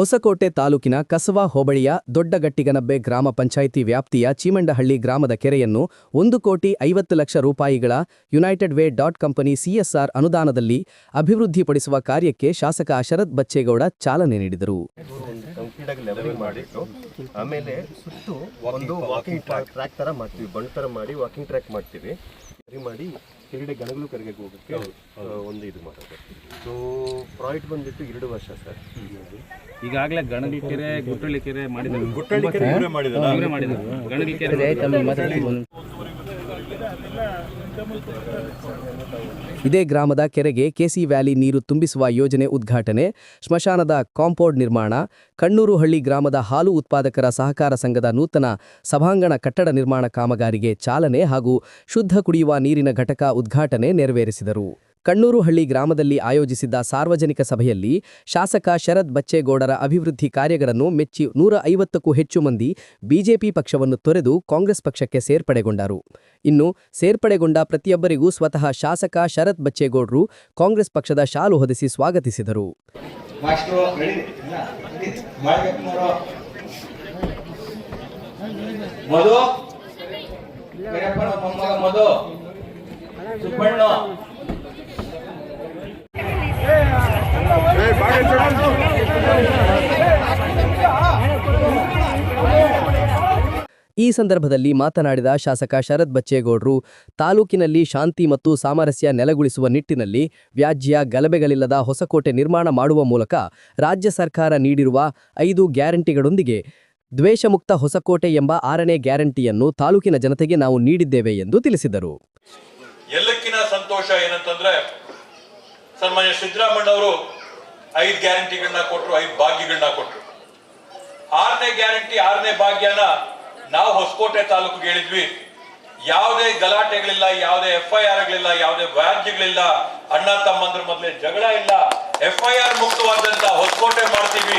ಹೊಸಕೋಟೆ ತಾಲೂಕಿನ ಕಸವಾ ಹೋಬಳಿಯ ದೊಡ್ಡಗಟ್ಟಿಗನಬ್ಬೆ ಗ್ರಾಮ ಪಂಚಾಯಿತಿ ವ್ಯಾಪ್ತಿಯ ಚೀಮಂಡಹಳ್ಳಿ ಗ್ರಾಮದ ಕೆರೆಯನ್ನು ಒಂದು ಕೋಟಿ ಐವತ್ತು ಲಕ್ಷ ರೂಪಾಯಿಗಳ United Way dot company CSR ಅನುದಾನದಲ್ಲಿ ಅಭಿವೃದ್ಧಿಪಡಿಸುವ ಕಾರ್ಯಕ್ಕೆ ಶಾಸಕ ಶರತ್ ಬಚ್ಚೇಗೌಡ ಚಾಲನೆ ನೀಡಿದರು. ಮಾಡಿ ಕೆರಡೆ ಗಣಗಲು ಕರೆಗೆ ಹೋಗೋಕ್ಕೆ ಒಂದು ಇದು ಮಾಡೋದು. ಸೊ ಪ್ರಾಯ್ಟ್ ಬಂದ್ಬಿಟ್ಟು ಎರಡು ವರ್ಷ ಸರ್. ಈಗಾಗಲೇ ಗಣಗಿ ಕೆರೆ ಗುಟ್ಟಳ್ಳಿ ಕೆರೆ ಮಾಡಿದ್ದಾರೆ ಗುಟ್ಟಳ್ಳಿ ಕೆರೆ ಮಾಡಿದ್ದಾರೆ ಮಾಡಿದ್ದಾರೆ ಗಣಗಿ ಕೆರೆ ಇದೇ ಗ್ರಾಮದ ಕೆರೆಗೆ ಕೆಸಿ ವ್ಯಾಲಿ ನೀರು ತುಂಬಿಸುವ ಯೋಜನೆ ಉದ್ಘಾಟನೆ, ಸ್ಮಶಾನದ ಕಾಂಪೌಂಡ್ ನಿರ್ಮಾಣ ಕಣ್ಣೂರು ಹಳ್ಳಿ ಗ್ರಾಮದ ಹಾಲು ಉತ್ಪಾದಕರ ಸಹಕಾರ ಸಂಘದ ನೂತನ ಸಭಾಂಗಣ ಕಟ್ಟಡ ನಿರ್ಮಾಣ ಕಾಮಗಾರಿಗೆ ಚಾಲನೆ ಹಾಗೂ ಶುದ್ಧ ಕುಡಿಯುವ ನೀರಿನ ಘಟಕ ಉದ್ಘಾಟನೆ ನೆರವೇರಿಸಿದರು. ಕಣ್ಣೂರು ಹಳ್ಳಿ ಗ್ರಾಮದಲ್ಲಿ ಆಯೋಜಿಸಿದ್ದ ಸಾರ್ವಜನಿಕ ಸಭೆಯಲ್ಲಿ ಶಾಸಕ ಶರತ್ ಬಚ್ಚೇಗೌಡರ ಅಭಿವೃದ್ಧಿ ಕಾರ್ಯಗಳನ್ನು ಮೆಚ್ಚಿ ನೂರ ಐವತ್ತಕ್ಕೂ ಹೆಚ್ಚು ಮಂದಿ ಬಿಜೆಪಿ ಪಕ್ಷವನ್ನು ತೊರೆದು ಕಾಂಗ್ರೆಸ್ ಪಕ್ಷಕ್ಕೆ ಸೇರ್ಪಡೆಗೊಂಡರು. ಇನ್ನು ಸೇರ್ಪಡೆಗೊಂಡ ಪ್ರತಿಯೊಬ್ಬರಿಗೂ ಸ್ವತಃ ಶಾಸಕ ಶರತ್ ಬಚ್ಚೇಗೌಡರು ಕಾಂಗ್ರೆಸ್ ಪಕ್ಷದ ಶಾಲು ಹೊದಿಸಿ ಸ್ವಾಗತಿಸಿದರು. ಮಧು? ಮಧು? ಸುಬ್ಬಣ್ಣ? ಈ ಸಂದರ್ಭದಲ್ಲಿ ಮಾತನಾಡಿದ ಶಾಸಕ ಶರತ್ ಬಚ್ಚೇಗೌಡರು, ತಾಲೂಕಿನಲ್ಲಿ ಶಾಂತಿ ಮತ್ತು ಸಾಮರಸ್ಯ ನೆಲೆಗೊಳಿಸುವ ನಿಟ್ಟಿನಲ್ಲಿ ವ್ಯಾಜ್ಯ ಗಲಭೆಗಳಿಲ್ಲದ ಹೊಸಕೋಟೆ ನಿರ್ಮಾಣ ಮಾಡುವ ಮೂಲಕ ರಾಜ್ಯ ಸರ್ಕಾರ ನೀಡಿರುವ ಐದು ಗ್ಯಾರಂಟಿಗಳೊಂದಿಗೆ ದ್ವೇಷಮುಕ್ತ ಹೊಸಕೋಟೆ ಎಂಬ ಆರನೇ ಗ್ಯಾರಂಟಿಯನ್ನು ತಾಲೂಕಿನ ಜನತೆಗೆ ನಾವು ನೀಡಿದ್ದೇವೆ ಎಂದು ತಿಳಿಸಿದರು. ಎಲ್ಲಕ್ಕಿನ ಸಂತೋಷ ಏನಂತಂದ್ರೆ ಸನ್ಮಾನ್ಯ ಸಿದ್ದರಾಮಣ್ಣವರು ಐದು ಗ್ಯಾರಂಟಿಗಳನ್ನ ಕೊಟ್ಟರು ಐದು ಭಾಗ್ಯಗಳನ್ನ ಕೊಟ್ಟರು ಆರನೇ ಗ್ಯಾರಂಟಿ, ಆರನೇ ಭಾಗ್ಯನ ನಾವು ಹೊಸಕೋಟೆ ತಾಲೂಕಿಗೆ ಹೇಳಿದ್ವಿ. ಯಾವುದೇ ಗಲಾಟೆಗಳಿಲ್ಲ, ಯಾವುದೇ ಎಫ್ ಐ ಆರ್ಗಳಿಲ್ಲ ಯಾವುದೇ ವ್ಯಾಜ್ಯಗಳಿಲ್ಲ, ಅಣ್ಣ ತಮ್ಮಂದ್ರ ಮೊದಲೇ ಜಗಳ ಇಲ್ಲ. ಎಫ್ ಐ ಆರ್ ಮುಕ್ತವಾದಂತ ಹೊಸಕೋಟೆ ಮಾಡ್ತೀವಿ,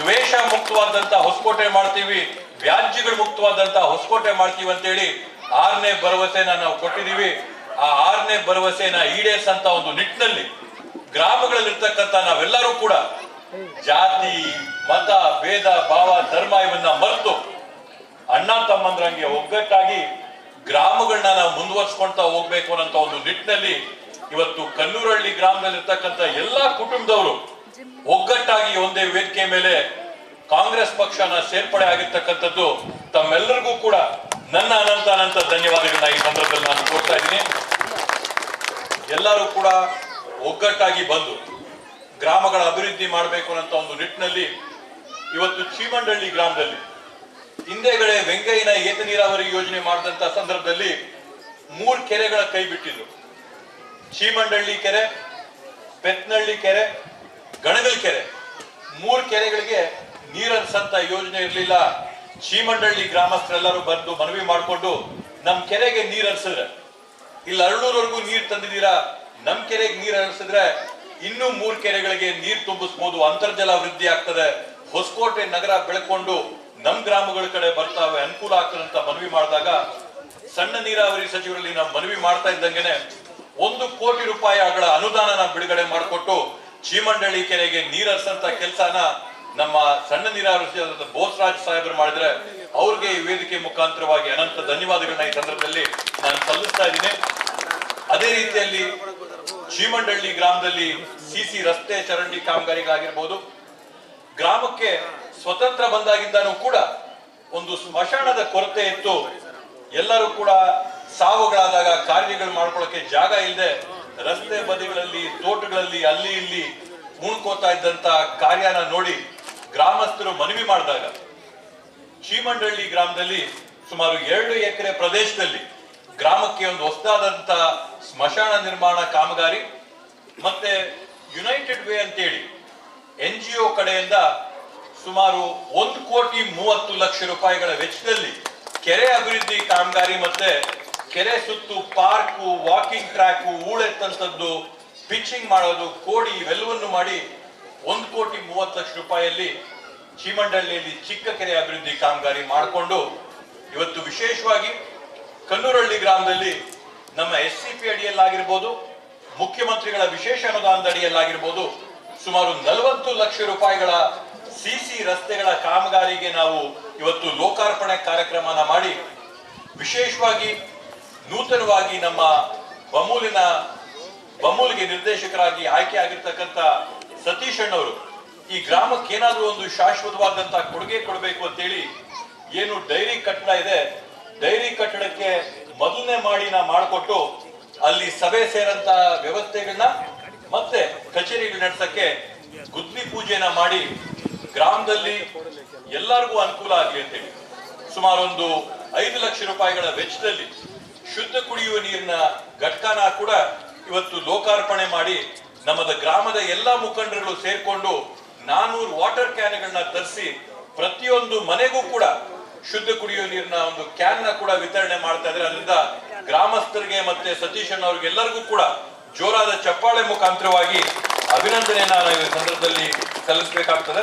ದ್ವೇಷ ಮುಕ್ತವಾದಂತ ಹೊಸಕೋಟೆ ಮಾಡ್ತೀವಿ, ವ್ಯಾಜ್ಯಗಳು ಮುಕ್ತವಾದಂತ ಹೊಸಕೋಟೆ ಮಾಡ್ತೀವಿ ಅಂತೇಳಿ ಆರನೇ ಭರವಸೆನ ನಾವು ಕೊಟ್ಟಿದೀವಿ ಆ ಆರನೇ ಭರವಸೆನ ಅಂತ ಒಂದು ನಿಟ್ಟಿನಲ್ಲಿ ಗ್ರಾಮಗಳಲ್ಲಿರ್ತಕ್ಕಂಥ ನಾವೆಲ್ಲರೂ ಕೂಡ ಜಾತಿ, ಮತ, ಭೇದ, ಭಾವ, ಧರ್ಮ ಇವನ್ನ ಮರೆತು ಅಣ್ಣ ತಮ್ಮಂದ್ರಂಗೆ ಒಗ್ಗಟ್ಟಾಗಿ ಗ್ರಾಮಗಳನ್ನ ನಾವು ಮುಂದುವರ್ಸ್ಕೊಳ್ತಾ ಹೋಗ್ಬೇಕು ಅನ್ನೋ ಒಂದು ನಿಟ್ಟಿನಲ್ಲಿ ಇವತ್ತು ಕಲ್ಲೂರಹಳ್ಳಿ ಗ್ರಾಮದಲ್ಲಿರ್ತಕ್ಕಂಥ ಎಲ್ಲಾ ಕುಟುಂಬದವರು ಒಗ್ಗಟ್ಟಾಗಿ ಒಂದೇ ವೇದಿಕೆ ಮೇಲೆ ಕಾಂಗ್ರೆಸ್ ಪಕ್ಷನ ಸೇರ್ಪಡೆ ಆಗಿರ್ತಕ್ಕಂಥದ್ದು ತಮ್ಮೆಲ್ಲರಿಗೂ ಕೂಡ ನನ್ನ ಅನಂತ ಅನಂತ ಧನ್ಯವಾದಗಳನ್ನ ಈ ಸಂದರ್ಭದಲ್ಲಿ ನಾನು ಕೊಡ್ತಾ ಇದ್ದೀನಿ. ಎಲ್ಲರೂ ಕೂಡ ಒಗ್ಗಟ್ಟಾಗಿ ಬಂದು ಗ್ರಾಮಗಳ ಅಭಿವೃದ್ಧಿ ಮಾಡಬೇಕು ಅನ್ನೋ ಒಂದು ನಿಟ್ಟಿನಲ್ಲಿ ಇವತ್ತು ಚೀಮಂಡಳ್ಳಿ ಗ್ರಾಮದಲ್ಲಿ ಹಿಂದೆಗಡೆ ವೆಂಗಯ್ಯನ ಏತ ನೀರಾವರಿ ಯೋಜನೆ ಮಾಡಿದಂತ ಸಂದರ್ಭದಲ್ಲಿ ಮೂರು ಕೆರೆಗಳ ಕೈ ಬಿಟ್ಟಿದ್ರು. ಚೀಮಂಡಳ್ಳಿ ಕೆರೆ, ಪೆತ್ನಳ್ಳಿ ಕೆರೆ, ಗಣಗಲ್ ಕೆರೆ. ಮೂರ್ ಕೆರೆಗಳಿಗೆ ನೀರನ್ಸಂತ ಯೋಜನೆ ಇರಲಿಲ್ಲ. ಚೀಮಂಡಳ್ಳಿ ಗ್ರಾಮಸ್ಥರೆಲ್ಲರೂ ಬಂದು ಮನವಿ ಮಾಡಿಕೊಂಡು ನಮ್ಮ ಕೆರೆಗೆ ನೀರು ಹರಿಸಿದ್ರೆ. ಇಲ್ಲಿ ಅರಳೂರ್ವರೆಗೂ ನೀರು ತಂದಿದ್ದೀರಾ? ನಮ್ ಕೆರೆಗೆ ನೀರು ಹರಿಸಿದ್ರೆ ಇನ್ನೂ ಮೂರು ಕೆರೆಗಳಿಗೆ ನೀರು ತುಂಬಿಸ್ಬೋದು, ಅಂತರ್ಜಲ ವೃದ್ಧಿ ಆಗ್ತದೆ. ಹೊಸಕೋಟೆ ನಗರ ಬೆಳಕೊಂಡು ನಮ್ ಗ್ರಾಮಗಳ ಕಡೆ ಬರ್ತಾವೆ, ಅನುಕೂಲ ಆಗ್ತದೆ ಅಂತ ಮನವಿ ಮಾಡಿದಾಗ ಸಣ್ಣ ನೀರಾವರಿ ಸಚಿವರಲ್ಲಿ ನಾವು ಮನವಿ ಮಾಡ್ತಾ ಇದ್ದಂಗೆನೆ ಒಂದು ಕೋಟಿ ರೂಪಾಯಿಗಳ ಅನುದಾನನ ಬಿಡುಗಡೆ ಮಾಡಿಕೊಟ್ಟು ಚೀಮಂಡಳ್ಳಿ ಕೆರೆಗೆ ನೀರಸಂತ ಕೆಲಸನ ನಮ್ಮ ಸಣ್ಣ ನೀರಾವರಿ ಬೋಸ್ರಾಜ್ ಸಾಹೇಬರು ಮಾಡಿದ್ರೆ ಅವ್ರಿಗೆ ಈ ವೇದಿಕೆ ಮುಖಾಂತರವಾಗಿ ಅನಂತ ಧನ್ಯವಾದಗಳನ್ನ ಈ ಸಂದರ್ಭದಲ್ಲಿ ನಾನು ಸಲ್ಲಿಸ್ತಾ ಇದ್ದೀನಿ. ಅದೇ ರೀತಿಯಲ್ಲಿ ಚೀಮಂಡಳ್ಳಿ ಗ್ರಾಮದಲ್ಲಿ ಸಿಸಿ ರಸ್ತೆ ಚರಂಡಿ ಕಾಮಗಾರಿಗಾಗಿರ್ಬೋದು ಗ್ರಾಮಕ್ಕೆ ಸ್ವತಂತ್ರ ಬಂದಾಗಿದ್ದಾನು ಕೂಡ ಒಂದು ಸ್ಮಶಾನದ ಕೊರತೆ ಇತ್ತು. ಎಲ್ಲರೂ ಕೂಡ ಸಾವುಗಳಾದಾಗ ಕಾರ್ಯಗಳು ಮಾಡ್ಕೊಳ್ಳೋಕೆ ಜಾಗ ಇಲ್ಲದೆ ರಸ್ತೆ ಬದಿಗಳಲ್ಲಿ, ತೋಟಗಳಲ್ಲಿ, ಅಲ್ಲಿ ಇಲ್ಲಿ ಉಣ್ಕೋತಾ ಇದ್ದಂತ ಕಾರ್ಯನ ನೋಡಿ ಗ್ರಾಮಸ್ಥರು ಮನವಿ ಮಾಡಿದಾಗ ಶ್ರೀಮಂಡಳ್ಳಿ ಗ್ರಾಮದಲ್ಲಿ ಸುಮಾರು ಎರಡು ಎಕರೆ ಪ್ರದೇಶದಲ್ಲಿ ಗ್ರಾಮಕ್ಕೆ ಒಂದು ಹೊಸದಾದಂತ ಸ್ಮಶಾನ ನಿರ್ಮಾಣ ಕಾಮಗಾರಿ, ಮತ್ತೆ ಯುನೈಟೆಡ್ ವೇ ಅಂತೇಳಿ ಎನ್ ಜಿ ಒ ಕಡೆಯಿಂದ ಸುಮಾರು ಒಂದು ಕೋಟಿ ಮೂವತ್ತು ಲಕ್ಷ ರೂಪಾಯಿಗಳ ವೆಚ್ಚದಲ್ಲಿ ಕೆರೆ ಅಭಿವೃದ್ಧಿ ಕಾಮಗಾರಿ ಮತ್ತೆ ಕೆರೆ ಸುತ್ತು, ಪಾರ್ಕು ವಾಕಿಂಗ್ ಟ್ರ್ಯಾಕು ಊಳೆತ್ತಂಥದ್ದು ಪಿಚ್ಚಿಂಗ್ ಮಾಡೋದು, ಕೋಡಿ ಇವೆಲ್ಲವನ್ನು ಮಾಡಿ ಒಂದು ಕೋಟಿ ಮೂವತ್ತು ಲಕ್ಷ ರೂಪಾಯಿಯಲ್ಲಿ ಚೀಮಂಡಳ್ಳಿಯಲ್ಲಿ ಚಿಕ್ಕ ಕೆರೆ ಅಭಿವೃದ್ಧಿ ಕಾಮಗಾರಿ ಮಾಡಿಕೊಂಡು ಇವತ್ತು ವಿಶೇಷವಾಗಿ ಕನ್ನೂರಳ್ಳಿ ಗ್ರಾಮದಲ್ಲಿ ನಮ್ಮ ಎಸ್ ಸಿ ಪಿ ಅಡಿಯಲ್ಲಾಗಿರ್ಬೋದು, ಮುಖ್ಯಮಂತ್ರಿಗಳ ವಿಶೇಷ ಅನುದಾನದ ಅಡಿಯಲ್ಲಾಗಿರ್ಬೋದು, ಸುಮಾರು ನಲವತ್ತು ಲಕ್ಷ ರೂಪಾಯಿಗಳ ಸಿಸಿ ರಸ್ತೆಗಳ ಕಾಮಗಾರಿಗೆ ನಾವು ಇವತ್ತು ಲೋಕಾರ್ಪಣೆ ಕಾರ್ಯಕ್ರಮನ ಮಾಡಿ, ವಿಶೇಷವಾಗಿ ನೂತನವಾಗಿ ನಮ್ಮ ಬಮೂಲಿನ, ಬಮೂಲಿಗೆ ನಿರ್ದೇಶಕರಾಗಿ ಆಯ್ಕೆ ಆಗಿರ್ತಕ್ಕಂಥ ಸತೀಶ್ ಅಣ್ಣವರು, ಈ ಗ್ರಾಮಕ್ಕೆ ಏನಾದ್ರೂ ಒಂದು ಶಾಶ್ವತವಾದಂತಹ ಕೊಡುಗೆ ಕೊಡಬೇಕು ಅಂತೇಳಿ ಏನು ಡೈರಿ ಕಟ್ಟಡ ಇದೆ ಡೈರಿ ಕಟ್ಟಡಕ್ಕೆ ಮೊದಲನೇ ಮಾಡಿನ ಮಾಡಿಕೊಟ್ಟು ಅಲ್ಲಿ ಸಭೆ ಸೇರಂತ ವ್ಯವಸ್ಥೆಗಳನ್ನ ಮತ್ತೆ ಕಚೇರಿಗಳು ನಡೆಸಕ್ಕೆ ಗುದ್ಲಿ ಪೂಜೆನ ಮಾಡಿ ಗ್ರಾಮದಲ್ಲಿ ಎಲ್ಲರಿಗೂ ಅನುಕೂಲ ಆಗಲಿ ಅಂತೇಳಿ. ಸುಮಾರು ಒಂದು ಐದು ಲಕ್ಷ ರೂಪಾಯಿಗಳ ವೆಚ್ಚದಲ್ಲಿ ಶುದ್ಧ ಕುಡಿಯುವ ನೀರಿನ ಘಟಕನ ಕೂಡ ಇವತ್ತು ಲೋಕಾರ್ಪಣೆ ಮಾಡಿ ನಮ್ಮದ ಗ್ರಾಮದ ಎಲ್ಲಾ ಮುಖಂಡರುಗಳು ಸೇರ್ಕೊಂಡು ನಾನೂರು ವಾಟರ್ ಕ್ಯಾನ್ಗಳನ್ನ ತರಿಸಿ ಪ್ರತಿಯೊಂದು ಮನೆಗೂ ಕೂಡ ಶುದ್ಧ ಕುಡಿಯುವ ನೀರಿನ ಒಂದು ಕ್ಯಾನ್ನ ಕೂಡ ವಿತರಣೆ ಮಾಡ್ತಾ ಇದ್ರೆ ಅದರಿಂದ ಗ್ರಾಮಸ್ಥರಿಗೆ ಮತ್ತೆ ಸತೀಶ್ ಅವ್ರಿಗೆಲ್ಲರಿಗೂ ಕೂಡ ಜೋರಾದ ಚಪ್ಪಾಳೆ ಮುಖಾಂತರವಾಗಿ ಅಭಿನಂದನೆಯನ್ನ ಸಂದರ್ಭದಲ್ಲಿ ಸಲ್ಲಿಸಬೇಕಾಗ್ತದೆ.